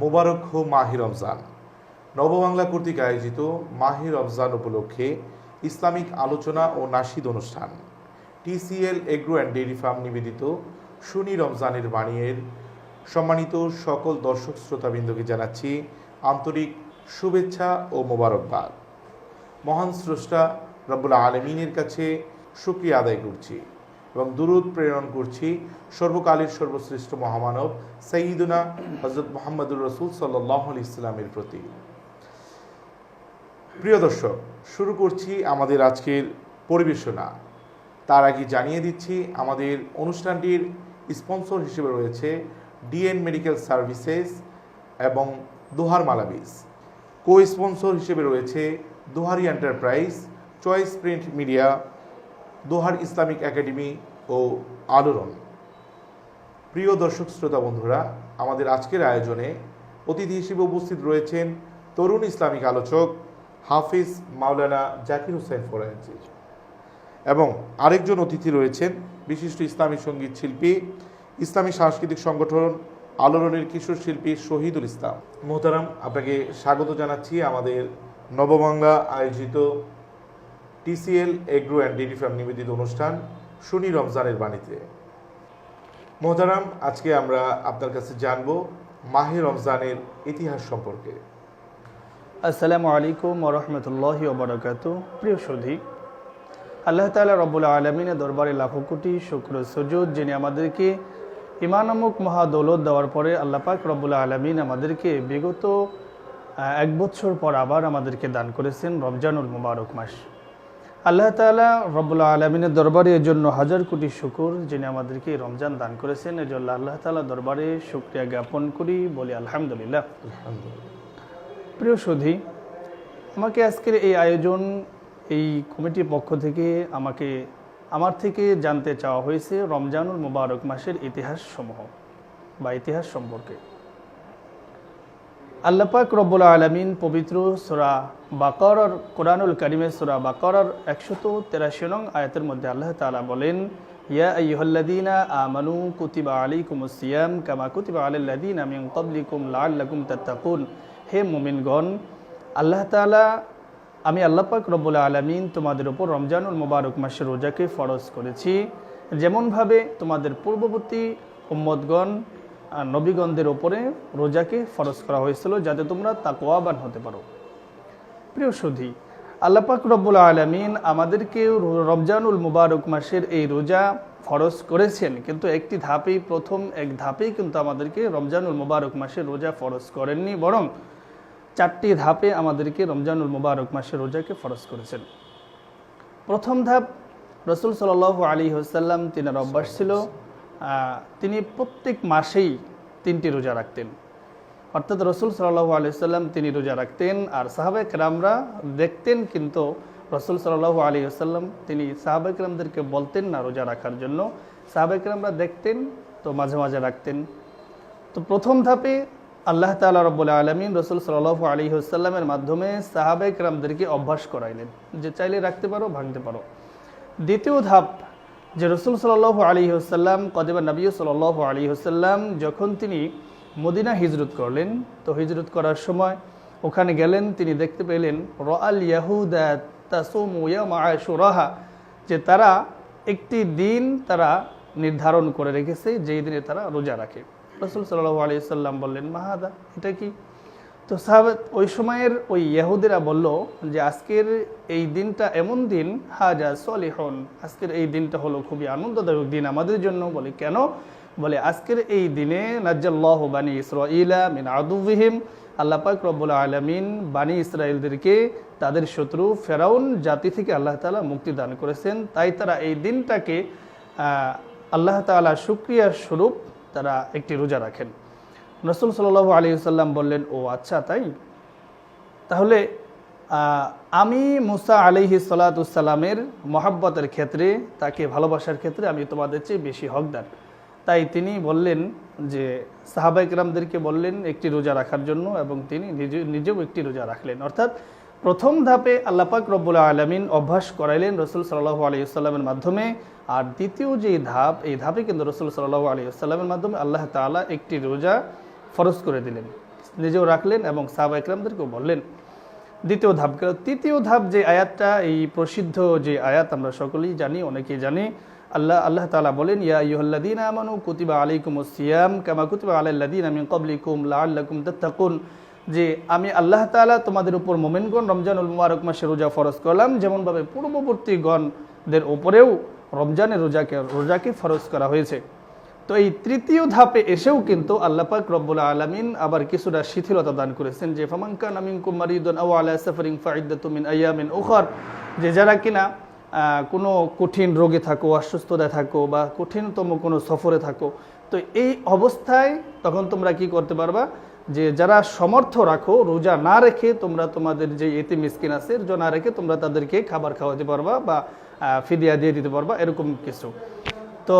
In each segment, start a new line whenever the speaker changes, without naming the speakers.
মোবারক হো মাহি রমজান। নববাংলা কর্তৃক আয়োজিত মাহি রমজান উপলক্ষে ইসলামিক আলোচনা ও নাশিদ অনুষ্ঠান, TCL agro and dairy farm নিবেদিত সুনি রমজানের বাণীর সম্মানিত সকল দর্শক শ্রোতাবৃন্দকে জানাচ্ছি আন্তরিক শুভেচ্ছা ও মোবারকবাদ। মহান স্রষ্টা রব্বুল আলমিনের কাছে শুক্রিয়া আদায় করছি। এবং দুরুদ প্রেরণ করছি সর্বকালের সর্বশ্রেষ্ঠ মহামানব সঈদুনা হজরত মোহাম্মদুর রসুল সাল্লাহ ইসলামের প্রতি। প্রিয় দর্শক, শুরু করছি আমাদের আজকের পরিবেশনা। তার আগে জানিয়ে দিচ্ছি, আমাদের অনুষ্ঠানটির স্পন্সর হিসেবে রয়েছে ডিএন মেডিকেল সার্ভিসেস এবং দোহার মালাবিস। কো স্পন্সর হিসেবে রয়েছে Dohari enterprise, choice print media Dohar Islamic academy ও আলোড়ন। প্রিয় দর্শক, শ্রোতা বন্ধুরা, আমাদের আজকের আয়োজনে অতিথি হিসেবে উপস্থিত রয়েছেন তরুণ ইসলামিক আলোচক হাফিজ মাওলানা জাকির হোসেন ফরাজি এবং আরেকজন অতিথি রয়েছেন বিশিষ্ট ইসলামী সংগীত শিল্পী, ইসলামী সাংস্কৃতিক সংগঠন আলোড়নের কিশোর শিল্পী শহীদুল ইসলাম। মোহতারাম, আপনাকে স্বাগত জানাচ্ছি আমাদের নববাংলা আয়োজিত TCL, agro and dairy farm নিবেদিত অনুষ্ঠান শনি রমজানের বাণীতে। মোহতারাম, আজকে আমরা আপনার কাছে জানব মাহে রমজানের ইতিহাস সম্পর্কে।
আসসালামু আলাইকুম ওরহমতুল্লাহ ওবরাকাত প্রিয় সুধী, আল্লাহ তালা রব্বুল আলমিনের দরবারে লাখো কোটি শুক্র সজুদ, যিনি আমাদেরকে ইমানামুক মহাদৌলত দেওয়ার পরে আল্লাহ পাক রব্বুল আলমিন আমাদেরকে বিগত এক বছর পর আবার আমাদেরকে দান করেছেন রমজানুল মুবারক মাস। আল্লাহ তালা রব্বুল আলমিনের দরবারে এর জন্য হাজার কোটি শুকুর যিনি আমাদেরকে রমজান দান করেছেন। এর জন্য আল্লাহ তালা দরবারে শুক্রিয়া জ্ঞাপন করি বলি আলহামদুলিল্লাহ। প্রিয় সুধী আমাকে আজকের এই আয়োজন এই কমিটির পক্ষ থেকে আমাকে আমার থেকে জানতে চাওয়া হয়েছে রমজানুল মুবারক মাসের ইতিহাস সমূহ বা ইতিহাস সম্পর্কে। আল্লাপাক রব্বুল আলমিন পবিত্র সোরা বাকর কোরআনুল করিমের সোরা বাকর একশত তেরাশি নং আয়াতের মধ্যে আল্লাহ তালা বলেন, ইয়া আমানু মিন তাত্তাকুন। হে মোমিনগণ, আল্লাহ তাআলা, আমি আল্লাহ পাক রব্বুল আলমিন তোমাদের উপর রমজানুল মোবারক মাসের রোজাকে ফরজ করেছি। যেমনভাবে তোমাদের পূর্ববর্তী উম্মদগণ নবীগণদের ওপরে রোজাকে ফরজ করা হয়েছিল যাতে তোমরা তাকোয়াবান হতে পারো। প্রিয় সুধী আল্লাপাক রব্বুল আলমিন আমাদেরকে রমজানুল মুবারক মাসের এই রোজা ফরজ করেছেন, কিন্তু একটি ধাপেই, প্রথম এক ধাপেই কিন্তু আমাদেরকে রমজানুল মুবারক মাসের রোজা ফরজ করেননি, বরং চারটি ধাপে আমাদেরকে রমজানুল মুবারক মাসের রোজাকে ফরজ করেছেন। প্রথম ধাপ, রসুল সাল আলী হোসাল্লাম তিনার অভ্যাস ছিল তিনি প্রত্যেক মাসেই তিনটি রোজা রাখতেন। অর্থাৎ রসুল সাল্লাহ আলিয়াল্লাম তিনি রোজা রাখতেন আর সাহাবাক রামরা দেখতেন কিন্তু রসুল সাল্লাহ আলী আসাল্লাম তিনি সাহাবাক রামদেরকে বলতেন না রোজা রাখার জন্য। সাহাবাক রামরা দেখতেন, তো মাঝে মাঝে রাখতেন। তো প্রথম ধাপে আল্লাহ তালা রব্বুল আলমিন রসুল সাল্লাহ আলী আসাল্লামের মাধ্যমে সাহাবাক রামদেরকে অভ্যাস করাইলেন যে চাইলে রাখতে পারো, ভাঙতে পারো। দ্বিতীয় ধাপ যে রসুল সাল্লাহ আলী আসাল্লাম কদেবা নবী সাল্লাহ আলী আসাল্লাম যখন তিনি মদিনা হিজরত করলেন, তো হিজরত করার সময় ওখানে গেলেন, তিনি দেখতে পেলেন র আল ইয়াহুদা তাসুমুয়াশোরাহা যে তারা একটি দিন তারা নির্ধারণ করে রেখেছে, যেই দিনে তারা রোজা রাখে। রসুল সাল্লাহ আলি সাল্লাম বললেন, মাহাদা, এটা কি? তো সাহাবাত ওই সময়ের ওই ইয়াহুদেরা বলল যে, আজকের এই দিনটা এমন দিন, হাজা সলিহন, আজকের এই দিনটা হলো খুবই আনন্দদায়ক দিন আমাদের জন্য। বলে, কেন? বলে, আজকের এই দিনে নাজ্জাল্লাহ বানী ইসরাইলা মিন আদুবিহিম আল্লাহ পাক রব্বুল আলমিন বানী ইসরায়েলদেরকে তাদের শত্রু ফেরাউন জাতি থেকে আল্লাহ তাআলা মুক্তি দান করেছেন। তাই তারা এই দিনটাকে আল্লাহ তাআলা শুক্রিয়া স্বরূপ তারা একটি রোজা রাখেন। রসুল সাল্লাহ আলী সাল্লাম বললেন, ও আচ্ছা তাই? তাহলে আমি মুসা আলিহি সালাতামের মহাব্বতের ক্ষেত্রে, তাকে ভালোবাসার ক্ষেত্রে আমি তোমাদের চেয়ে বেশি হকদার। তাই তিনি বললেন যে সাহাবাইকরামদেরকে বললেন একটি রোজা রাখার জন্য এবং তিনি নিজে, নিজেও একটি রোজা রাখলেন। অর্থাৎ, প্রথম ধাপে আল্লাপাক রব্বুল আলমিন অভ্যাস করাইলেন রসুল সাল্লাহ আলিয়াল্লামের মাধ্যমে। আর দ্বিতীয় যে ধাপ, এই ধাপে কিন্তু রসুল সাল্লাহ আলিয়াল্লামের মাধ্যমে আল্লাহ তাআলা একটি রোজা ফরজ করে দিলেন, নিজেও রাখলেন এবং সাহাবা ইকরামদেরকেও বললেন। দ্বিতীয় ধাপ তৃতীয় ধাপ যে আয়াতটা, এই প্রসিদ্ধ যে আয়াত আমরা সকলেই জানি, অনেকেই জানি, আল্লাহ আল্লাহ তাআলা বলেন, ইয়া ইয়ুহাল্লাদিন আমানু কুতিবা আলাইকুম সিয়াম কামা কুতিবা আলাল্লাদিন মিন ক্বাবলিকুম লাআল্লাকুম তাত্তাকুন। যে আমি আল্লাহ তাআলা তোমাদের উপর মোমেনগণ, রমজানুল মুবারক মাসে রোজা ফরজ করলাম, যেমনভাবে পূর্ববর্তী গণদের উপরেও রমজানের রোজাকে রোজাকে ফরজ করা হয়েছে। তো এই তৃতীয় ধাপে এসেও কিন্তু আল্লাপাক রব্বুল আলমিন আবার কিছুটা শিথিলতা দান করেছেন যে ফামাঙ্কান আমিন কুমারিদন আও আলা সাফারিং ফাইদাতুমিন আয়ামিন উখর যে যারা কিনা কোনো কঠিন রোগে থাকো, অসুস্থতায় থাকো বা কঠিনতম কোনো সফরে থাকো, তো এই অবস্থায় তখন তোমরা কি করতে পারবা? যে যারা সমর্থ রাখো, রোজা না রেখে তোমরা তোমাদের যে এতে মিসকিন আছে, রোজা না রেখে তোমরা তাদেরকে খাবার খাওয়াতে পারবা বা ফিদিয়া দিয়ে দিতে পারবা, এরকম কিছু। তো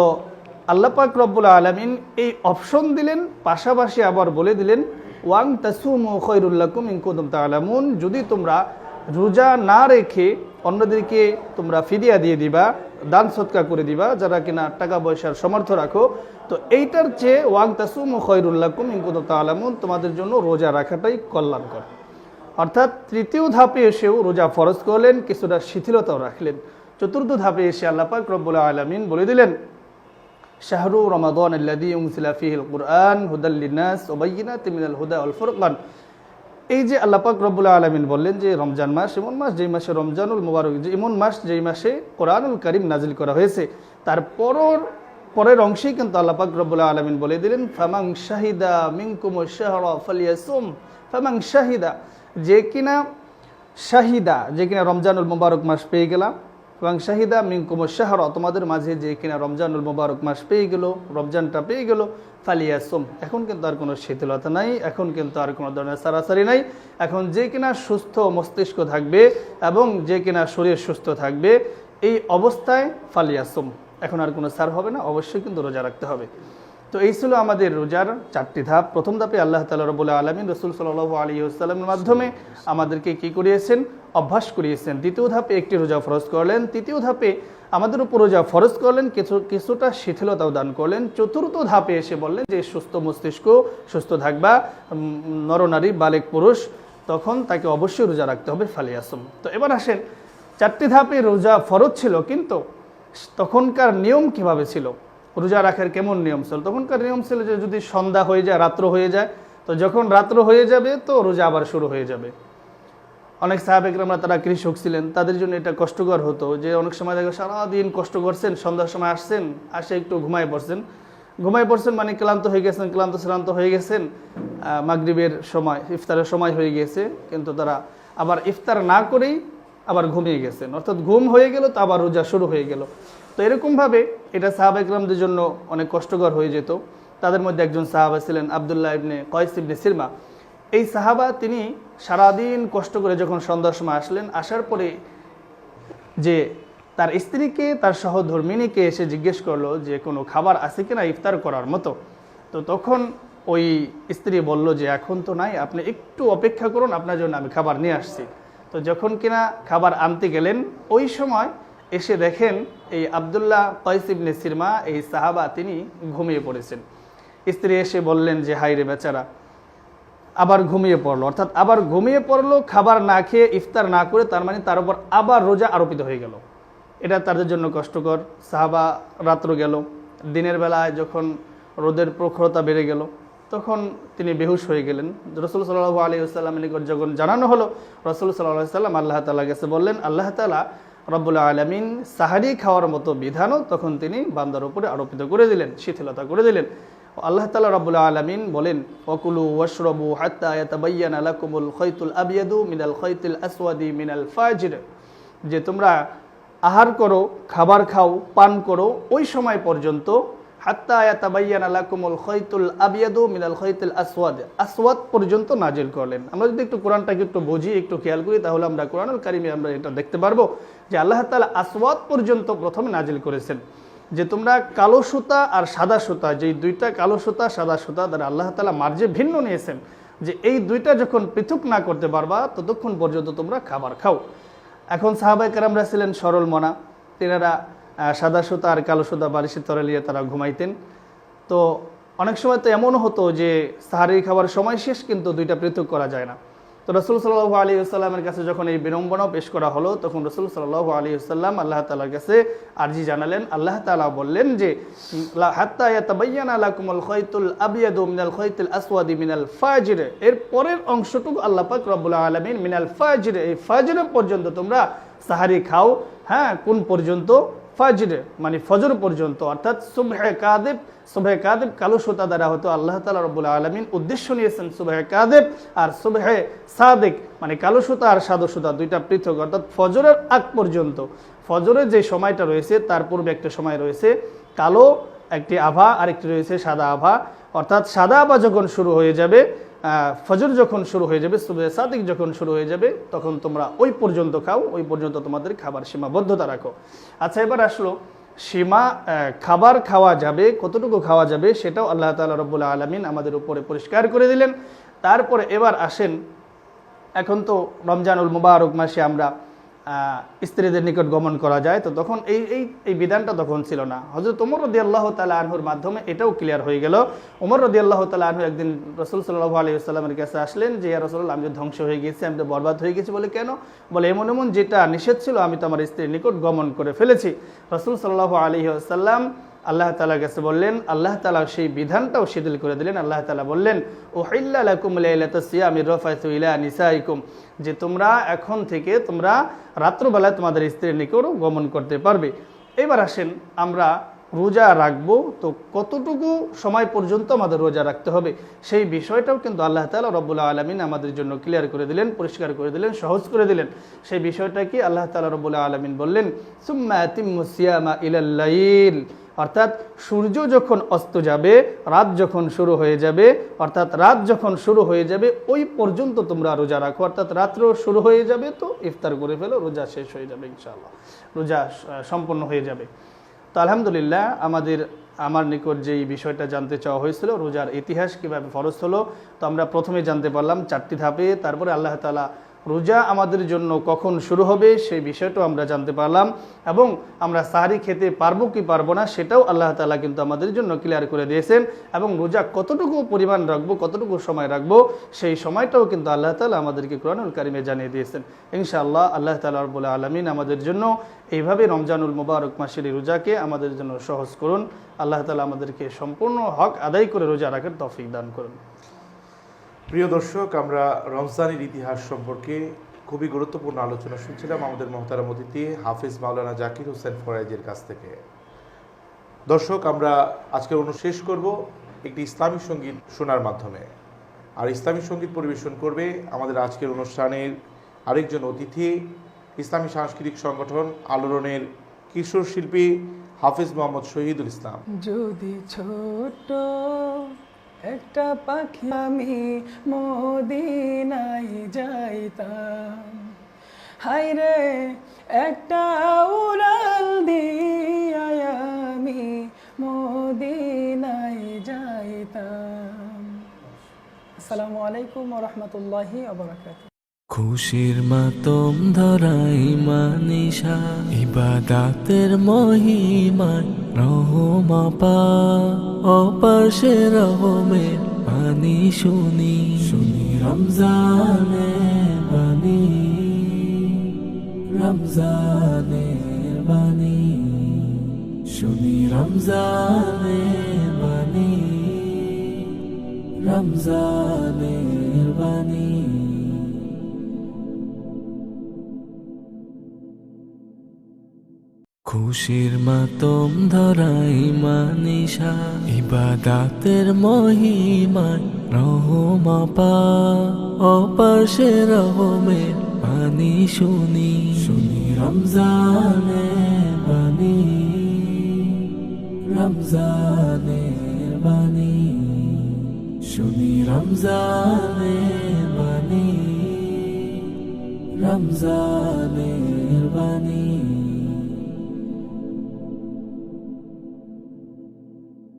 আল্লাহ পাক রব্বুল আলমিন এই অপশন দিলেন, পাশাপাশি আবার বলে দিলেন, ওয়াং তাসুম খৈরুল্লাকুম ইনকুদম তালামুন যদি তোমরা রোজা না রেখে অন্যদেরকে তোমরা ফিরিয়া দিয়ে দিবা, দান সৎকা করে দিবা, যারা কিনা টাকা পয়সার সমর্থ রাখো, তো এইটার চেয়ে ওয়াং তাসুম খৈরুল্লাকুম ইনকুদম তালামুন তোমাদের জন্য রোজা রাখাটাই কল্যাণকর। অর্থাৎ তৃতীয় ধাপে এসেও রোজা ফরজ করলেন, কিছুটা শিথিলতাও রাখলেন। চতুর্থ ধাপে এসে আল্লাপাক রব্বুল আলমিন বলে দিলেন শাহরু রমাদান আল্লাদি উনসিলা ফিহিল কুরআন হুদাল লিনাস ওবাইয়িনাত মিনাল হুদা ওয়াল ফুরকান। এই যে আল্লাপাক রব্বুল আলমিন বললেন যে রমজান মাস, এমন মাস যেই মাসে রমজানুল মুবারক, যে এমন মাস যেই মাসে কোরআনুল করিম নাজিল করা হয়েছে। তার পরর অংশেই কিন্তু আল্লাপাক রব্বুল আলমিন বলে দিলেন ফামাং শাহিদা মিনকুম শাহর ফালিয়াসুম। ফামাং শাহিদা, যে কিনা শাহিদা, যে কিনা রমজানুল মুবারক মাস পেয়ে গেলাম এবং শাহিদা মিনকুম শাহর, তোমাদের মাঝে যে কিনা রমজানুল মুবারক মাস পেয়ে গেল, রমজানটা পেয়ে গেল ফালিয়াসুম এখন কিন্তু আর কোনো শিথিলতা নাই, এখন কিন্তু আর কোনো ধরনের সারাসারি নাই। এখন যে কিনা সুস্থ মস্তিষ্ক থাকবে এবং যে কিনা শরীর সুস্থ থাকবে, এই অবস্থায় ফালিয়াসুম এখন আর কোনো সার হবে না, অবশ্যই কিন্তু রোজা রাখতে হবে। তো এই ছিল আমাদের রোজার চারটি ধাপ। প্রথম ধাপে আল্লাহ তালা রবুল আলমিন রসুল সাল আলী আসসালামের মাধ্যমে আমাদেরকে কি করিয়েছেন? অভ্যাস করিয়েছেন। দ্বিতীয় ধাপে একটি রোজা ফরজ করলেন। তৃতীয় ধাপে আমাদের উপর রোজা ফরজ করলেন। কিছু, কিছুটা শিথিলতাও দান করলেন। চতুর্থ ধাপে এসে বললেন যে, সুস্থ মস্তিষ্ক, সুস্থ থাকবা নরনারী, বালেক পুরুষ, তখন তাকে অবশ্যই রোজা রাখতে হবে ফালিয়াসম। তো এবার আসেন, চারটি ধাপে রোজা ফরজ ছিল, কিন্তু তখনকার নিয়ম কীভাবে ছিল? রোজা রাখার কেমন নিয়ম ছিল তখনকার নিয়ম ছিল যে যদি সন্ধ্যা হয়ে যায়, রাত্র হয়ে যায়, তো যখন রাত্র হয়ে যাবে, তো রোজা আবার শুরু হয়ে যাবে। অনেক সাহাবেকরামরা তারা কৃষক ছিলেন, তাদের জন্য এটা কষ্টকর হতো যে অনেক সময় দেখো সারাদিন কষ্ট করছেন, সন্ধ্যার সময় আসছেন, আসে একটু ঘুমায় পড়ছেন। ঘুমায় পড়ছেন মানে ক্লান্ত হয়ে গেছেন, ক্লান্ত শ্রান্ত হয়ে গেছেন মাগরিবের সময়, ইফতারের সময় হয়ে গেছে, কিন্তু তারা আবার ইফতার না করেই আবার ঘুমিয়ে গেছেন। অর্থাৎ ঘুম হয়ে গেল, তো আবার রোজা শুরু হয়ে গেল। তো এরকমভাবে এটা সাহাবাইকরামদের জন্য অনেক কষ্টকর হয়ে যেত। তাদের মধ্যে একজন সাহাবা ছিলেন আবদুল্লাহ ইবনে কয়েস ইবনে সিরমা। এই সাহাবা তিনি সারাদিন কষ্ট করে যখন সন্ধ্যার সময় আসলেন, আসার পরে যে তার স্ত্রীকে, তার সহধর্মিনীকে এসে জিজ্ঞেস করল যে, কোনো খাবার আছে কিনা ইফতার করার মতো? তো তখন ওই স্ত্রী বলল যে, এখন তো নাই, আপনি একটু অপেক্ষা করুন, আপনার জন্য আমি খাবার নিয়ে আসছি। তো যখন কিনা খাবার আনতে গেলেন, ওই সময় এসে দেখেন এই আবদুল্লাহ কয়সিবনে সিরমা, এই সাহাবা তিনি ঘুমিয়ে পড়েছেন। স্ত্রী এসে বললেন যে হাই রে বেচারা, আবার ঘুমিয়ে পড়ল। অর্থাৎ আবার ঘুমিয়ে পড়ল, খাবার না খেয়ে ইফতার না করে তার মানে তার উপর আবার রোজা আরোপিত হয়ে গেল। এটা তাদের জন্য কষ্টকর। সাহাবা রাত্র গেল, দিনের বেলায় যখন রোদের প্রখরতা বেড়ে গেল, তখন তিনি বেহুশ হয়ে গেলেন। রসুল সাল্লাহ আলী আসসালাম নিকট যখন জানানো হলো, রসুল সাল্লাহ সাল্লাম আল্লাহ তালা গেছে বললেন, আল্লাহ তালা রব্বুল্লা আলমিন সাহারি খাওয়ার মতো বিধানও তখন তিনি বান্দার উপরে আরোপিত করে দিলেন, শিথিলতা করে দিলেন। আল্লাহ তালা রব্বুল আলমিন বলেন অকুলু ওয়াশরবু হাত্তা ইয়াতাবাইয়ান আলাকুমুল খৈতুল আবিয়াদু মিনাল খৈতুল আসওয়াদি মিনাল ফাজির। যে তোমরা আহার করো, খাবার খাও, পান করো, ওই সময় পর্যন্ত আসওয়াদ। পর্যন্ত নাজিল করলেন। আমরা যদি একটু কোরআনটাকে একটু বুঝি, একটু খেয়াল করি, তাহলে আমরা কোরআনুল কারিমে আমরা এটা দেখতে পারব যে আল্লাহ তাআলা আসওয়াদ পর্যন্ত প্রথমে নাজিল করেছেন। যে তোমরা কালো সুতা আর সাদা সুতা যে দুইটা কালো সুতা, সাদা সুতা দ্বারা আল্লাহ তালা মার্জে ভিন্ন নিয়েছেন। যে এই দুইটা যখন পৃথক না করতে পারবা, ততক্ষণ পর্যন্ত তোমরা খাবার খাও। এখন সাহাবাই কারামরা ছিলেন সরল মনা, তেনারা সাদা সুতা আর কালো সুতা বালিশের তরে নিয়ে তারা ঘুমাইতেন। তো অনেক সময় তো এমনও হতো যে সাহারি খাবার সময় শেষ, কিন্তু দুইটা পৃথক করা যায় না। তো রসুল সাল্লাহ আলী আসসালামের কাছে যখন এই বিড়ম্বনা পেশ করা হলো, তখন রসুল সাল্লাহ আলী আসাল্লাম আল্লাহ তালার কাছে আর্জি জানালেন। আল্লাহ তালা বললেন যে এর পরের অংশটুকু আল্লাহ পাক রব্বুল আলামিন মিনাল ফাজির, এই ফাজির পর্যন্ত তোমরা সাহারি খাও। হ্যাঁ কোন পর্যন্ত? ফাজরে মানে ফজর পর্যন্ত, অর্থাৎ সুবহে কাদেব সুবহে কাদেব কালো সুতা দ্বারা হতো আল্লাহ তালা রব্বুল আলমিন উদ্দেশ্য নিয়েছেন সুবহে কাদেব আর সুবহে সাদেক মানে কালো সুতা আর সাদো সুতা দুইটা পৃথক, অর্থাৎ ফজরের আগ পর্যন্ত। ফজরের যে সময়টা রয়েছে, তার পূর্বে একটা সময় রয়েছে কালো, একটি আভা, আরেকটি রয়েছে সাদা আভা। অর্থাৎ সাদা আভা যখন শুরু হয়ে যাবে ফজর যখন শুরু হয়ে যাবে সুবে সাদিক যখন শুরু হয়ে যাবে, তখন তোমরা ওই পর্যন্ত খাও, ওই পর্যন্ত তোমাদের খাবার সীমাবদ্ধতা রাখো। আচ্ছা এবার আসলো, সীমা খাবার খাওয়া যাবে, কতটুকু খাওয়া যাবে, সেটাও আল্লাহ তালা রব্বুল আলমিন আমাদের উপরে পরিষ্কার করে দিলেন। তারপরে এবার আসেন, এখন তো রমজানুল মুবারক মাসে আমরা স্ত্রীদের নিকট গমন করা যায়, তো তখন এই এই এই বিধানটা তখন ছিল না। হজরত উমর রদি আল্লাহ তালা আনহুর মাধ্যমে এটাও ক্লিয়ার হয়ে গেল। উমর রদি আল্লাহ তালা আনহু একদিন রসুল সাল্লাহ আলী আসসালামের কাছে আসলেন যে রসুল আমি ধ্বংস হয়ে গেছি, আমি তো বরবাদ হয়ে গেছি। বলে, কেন? বলে, এমন এমন যেটা নিষেধ ছিল, আমি তো আমার স্ত্রীর নিকট গমন করে ফেলেছি। রসুল সাল্লাহ আলী আসাল্লাম আল্লাহ তালার কাছে বললেন, আল্লাহ তালা সেই বিধানটাও শিথিল করে দিলেন। আল্লাহ তালা বললেন নিসাইকুম যে তোমরা এখন থেকে তোমরা রাত্রবেলায় তোমাদের স্ত্রীর নিকট গমন করতে পারবে। এবার আসেন আমরা রোজা রাখব, তো কতটুকু সময় পর্যন্ত আমাদের রোজা রাখতে হবে? সেই বিষয়টাও কিন্তু আল্লাহ তালা রব্বুল্লাহ আলমিন আমাদের জন্য ক্লিয়ার করে দিলেন, পরিষ্কার করে দিলেন, সহজ করে দিলেন। সেই বিষয়টা কি আল্লাহ তালা রব্বুল্লাহ আলমিন বললেন, সুম্মা ইলাল্লাইল অর্থাৎ সূর্য যখন অস্ত যাবে, রাত যখন শুরু হয়ে যাবে, অর্থাৎ রাত যখন শুরু হয়ে যাবে, ওই পর্যন্ত তোমরা রোজা রাখো। অর্থাৎ রাত্র শুরু হয়ে যাবে, তো ইফতার করে ফেলো, রোজা শেষ হয়ে যাবে ইনশাআল্লাহ। রোজা সম্পন্ন হয়ে যাবে। তো আলহামদুলিল্লাহ, আমাদের, আমার নিকট যেই বিষয়টা জানতে চাওয়া হয়েছিল, রোজার ইতিহাস কীভাবে ফরজ হলো, তো আমরা প্রথমে জানতে পারলাম চারটি ধাপে, তারপরে আল্লাহ তালা রোজা আমাদের জন্য কখন শুরু হবে, সেই বিষয়টাও আমরা জানতে পারলাম এবং আমরা সাহারি খেতে পারব কি পারব না সেটাও আল্লাহ তালা কিন্তু আমাদের জন্য ক্লিয়ার করে দিয়েছেন এবং রোজা কতটুকু পরিমাণ রাখব, কতটুকু সময় রাখব, সেই সময়টাও কিন্তু আল্লাহ তালা আমাদেরকে কোরআনুল কারিমে জানিয়ে দিয়েছেন। ইনশাআল্লাহ আল্লাহ তালা রব্বুল আলমিন আমাদের জন্য এইভাবে রমজানুল মুবারক মাসের রোজাকে আমাদের জন্য সহজ করুন। আল্লাহ তালা আমাদেরকে সম্পূর্ণ হক আদায় করে রোজা রাখার তফিক দান করুন।
প্রিয় দর্শক, আমরা রমজানের ইতিহাস সম্পর্কে খুবই গুরুত্বপূর্ণ আলোচনা শুনছিলাম আমাদের মহতারাম অতিথি হাফিজ মাওলানা জাকির হোসেন ফরাইজের কাছ থেকে। দর্শক, আমরা আজকের অনু শেষ করব একটি ইসলামিক সংগীত শোনার মাধ্যমে। আর ইসলামিক সংগীত পরিবেশন করবে আমাদের আজকের অনুষ্ঠানের আরেকজন অতিথি, ইসলামী সাংস্কৃতিক সংগঠন আলোড়নের কিশোর শিল্পী হাফিজ মোহাম্মদ শহীদুল ইসলাম।
যদি ছোট একটা পাখি আমি মদিনাই যাইতাম। হাই রে, একটা উড়াল দিয়া আমি মদিনায় যাইতাম। আসসালামু আলাইকুম রহমতুল্লাহি আবরাকাত
খুশির মাতম ধরাই মানিসা, ইবাদাতের মহিমায় রহমা পা। অপাশে রহমের পানি শুনি শুনি রমজানে বাণী রমজানের বাণী, শুনি রমজানের বাণী রমজানের বাণী। খুশির মাতম ধরাই মানিসা। ইবাদাতের মহিমায় রহমা পা। অপাশে রহমের পানি শুনি। শুনি রমজানে বাণী। রমজানের বাণী। শুনি রমজানের বাণী। রমজানের বাণী।